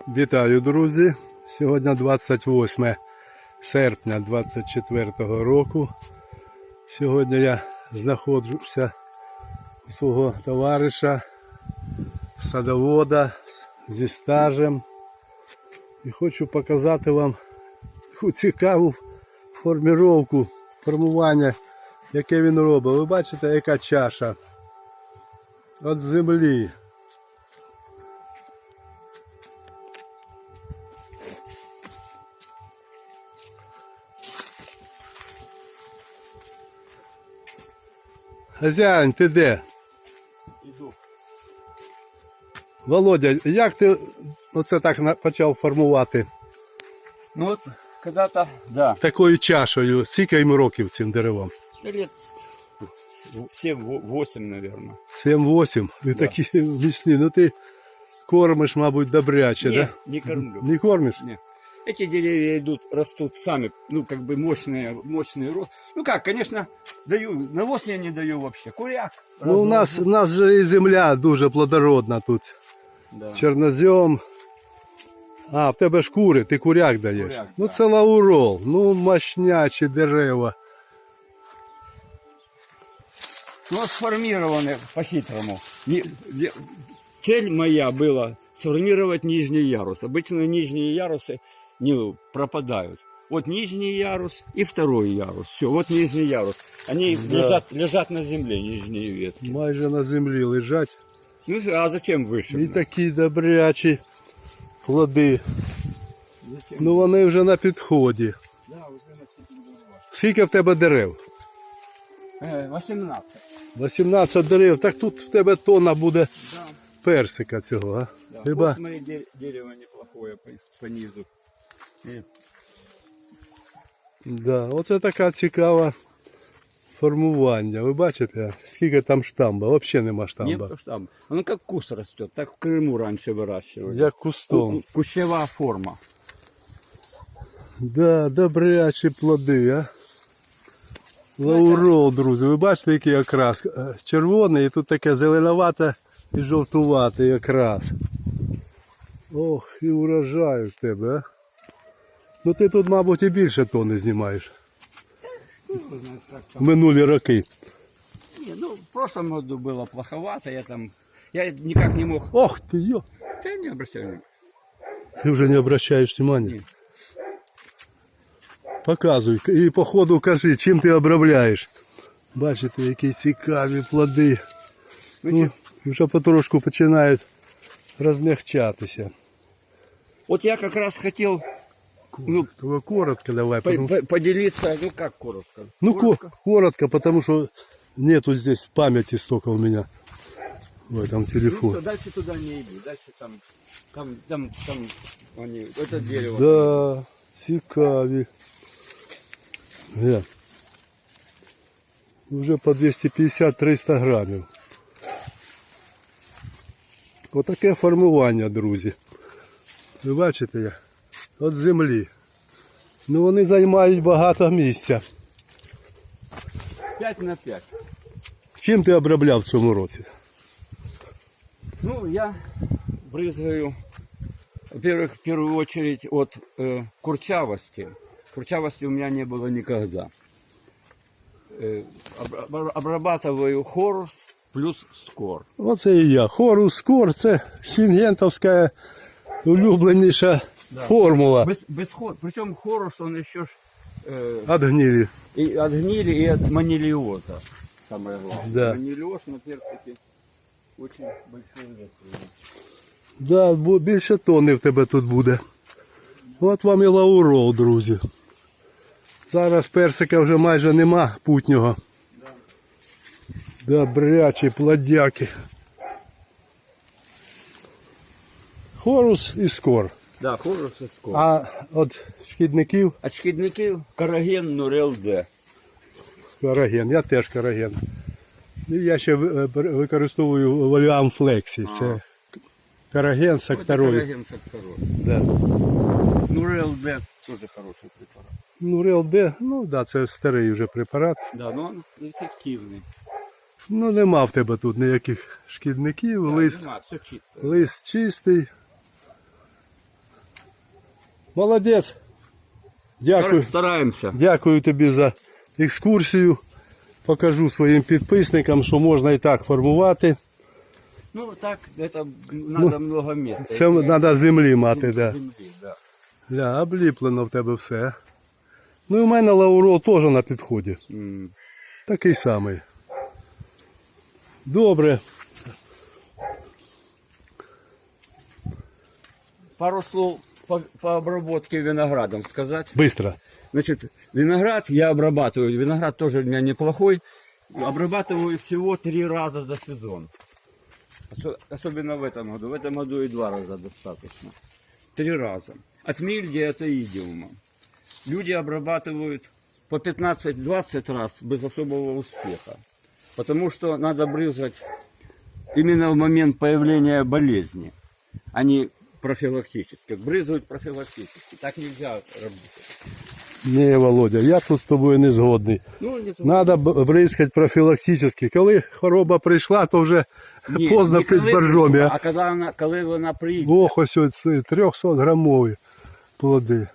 Вітаю, друзі! Сьогодні 28 серпня 24 року. Сьогодні я знаходжуся у свого товариша, садовода зі стажем. І хочу показати вам таку цікаву форміровку, формування, яке він робить. Ви бачите, яка чаша від землі. Хазяїн, ти де? Иду. Володя, як ти оце так почав формувати Ну вот, когда-то, да, такою чашею? Скільки йому років цим деревам? да лет 7-8, наверное. 7-8. І такі міцні. Ну ти кормиш, мабуть, добряче, не, да? не кормлю. Не кормиш? Не. Эти деревья идут, растут сами, ну, как бы мощные, мощный рост. Ну как, конечно, даю, навоз я не даю вообще. Куряк. Ну, у нас, у нас же і земля дуже плодородна тут. Да. Чорнозем. А, в тебе ж кури, ти куряк даєш. Куряк, ну да. це лаурол, ну мощнячі дерева. Ну, вот сформированы по-хитрому. Не- де- Цель моя была сформировать нижний ярус. Обычно нижние ярусы не пропадают. Вот нижний ярус и второй ярус. Все, вот нижний ярус. Они Да. лежат, лежат на земле, нижние ветки. Майже на землі лежать. Ну, а зачем выше? І такі добрячі плоди. Зачем? Ну вони вже на підході. Да, уже на. Скільки в тебе дерев? Э, 18. 18 дерев. Так тут в тебе тонна буде Да, персика цього, а? да. Хіба? Дерево неплохое по, по низу. Да, оце така цікава формування. Ви бачите, скільки там штамба? Взагалі нема нет штамба. штамба. Оно как куст растет. Так в Крыму раньше выращивали. Як кустом. Кущева форма. Да, добрячі плоди, а. Лаурол, друзі, ви бачите, який окрас? Е, Червоний і тут таке зеленовате і жовтувате якраз. Ох, і урожай в тебе, а. Ну ти тут, мабуть, і більше тони знімаєш. В минулі роки. Не, ну, в прошлом году было плоховато, я там, я никак не мог, Ох ти йо! да не обращай внимания. Ти вже не обращаєш внимання. Ні. Показуй і по ходу кажи, чим ти обробляєш. Бачите, які цікаві плоди. Ну, Ну, вже потрошку починають розмягчатися. вот я как раз хотел ну, Только коротко давай. по- потому- по- поделиться, ну как коротко. Ну, ко- коротко. коротко, потому что нету здесь памяти столько у меня в этом Ну, телефоне. всё, дальше туда не иди, дальше там, там, там, там, они, это дерево. Да, цікаві. Глянь. Вже по 250-300 грамів. Отаке формування, друзі. Ви бачите як? От землі. Ну вони займають багато місця. 5 на 5. Чим ти обробляв в цьому році? Ну, я брызгаю, во-первых, в первую очередь от э, курчавости. Курчавости у меня не было никогда. Э, обра- обрабатываю хорус плюс скор. Оце і я. Хорус скор це сінгентовська улюбленіша формула. Без, без хор- причем хорус он еще ж э, От гнилі. и от гнили, и от манилиоза. Самое главное. Да. Манилиоз на персике очень большой вес. Да, бо більше тонни в тебе тут буде. От вам і лаурол, друзі. Зараз персика вже майже нема путнього. Добрячі плодяки. Хорус і скор. Да, хорус и скор. А от шкідників От шкідників караген Нурел Д. караген. Я теж караген. І я ще ви- е, використовую валіам флексі. Це караген сакторові. Караген Сакторой. Да. Нурел Д тоже хороший препарат. Ну, Реал Д, ну да, це старий вже препарат. Да, но он эффективный. Ну нема в тебе тут ніяких шкідників, лист, все чисто. лист чистий. Молодець. Дякую. Стараємося. Дякую тобі за екскурсію. Покажу своїм підписникам, що можна і так формувати. Ну так, это надо много места. Це треба землі мати, да. Землі, да. Ля, обліплено в тебе все. Ну і в мене лаурол теж на підході. М. Такий самий. Добре. Пару слов по, по обработке виноградом сказать. Быстро. Значит, виноград я обрабатываю. Виноград тоже у меня неплохой. Обрабатываю всего три раза за сезон. Осо- Особенно в этом году. В этом году и два раза достаточно. Три раза. От мильдия от идиума. Люди обрабатывают по 15-20 раз без особого успеха. Потому что надо брызгать именно в момент появления болезни, а не профилактически. Брызгают профилактически. Так нельзя работать. Ні, Володя, я тут з тобою не згодний. Ну, не Треба бризкати профілактично. Коли хвороба прийшла, то вже Ні, поздно не пити коли боржомі. прийшла, А А коли вона, коли вона прийде, ох, ось ці 300 грамові плоди.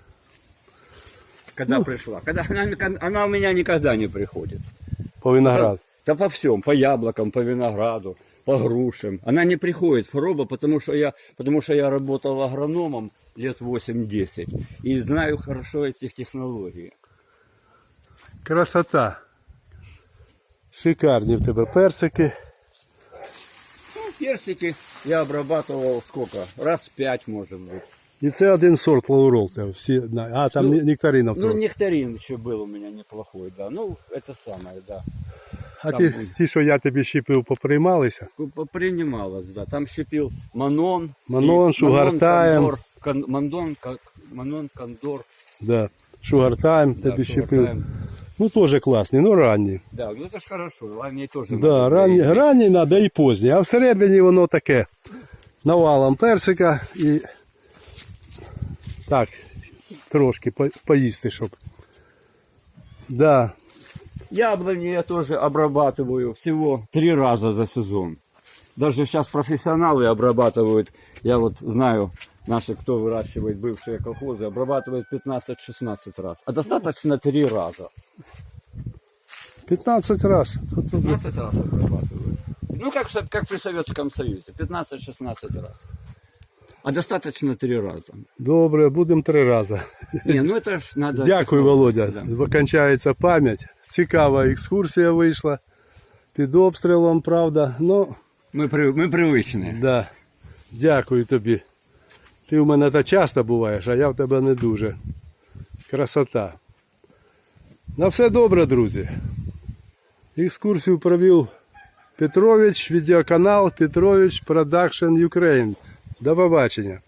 коли Ну. прийшла. Когда вона, вона у мене ніколи не приходить. По винограду. Да по всем, по яблокам, по винограду, по грушам. Она не приходит хвороба, потому что я, потому что я работал агрономом лет 8-10 и знаю хорошо этих технологий. Красота. Шикарні в тебе персики. Ну, персики я обрабатывал сколько? Раз пять, может быть. І це один сорт лаурол. Це всі, на- а там Ну, нектаринов Ну, трохи. нектарин еще был у меня неплохой, да. Ну, это самое, да. А там ті, он. ті, що я тобі щепив, поприймалися. Принималось, да. Там щепил Манон. Манон, и Шугартайм. Кондор, кон- Мандон, ка- Манон, Кондор. Да. Шугар тайм да, тобі щепив. Шугартайм. Ну теж класні, ну ранні. Да, ну это ж хорошо. Ранее тоже. Да, надо ранні, было. ранні треба і позні, а всередині воно таке навалом персика і так, трошки по- поїсти, щоб. Да. Яблони я тоже обрабатываю всего три раза за сезон. Даже сейчас профессионалы обрабатывают, я вот знаю, наши, кто выращивает бывшие колхозы, обрабатывают 15-16 раз. А достаточно три раза. 15 разів. 15 раз обрабатывают. Ну, как, в со- как при Советском Союзе, 15-16 раз. А достаточно три раза. Добре, будемо три рази. Не, ну это ж надо... Дякую, Володя. Да. Викончається пам'ять. Цікава екскурсія вийшла. Під обстрілом, правда. Ну, Мы, при, мы привычные. да. Дякую тобі. Ти в мене та часто буваєш, а я в тебе не дуже. Красота. На все добре, друзі. Екскурсію провів Петрович, відеоканал Петрович Продакшн Ukraine. До побачення.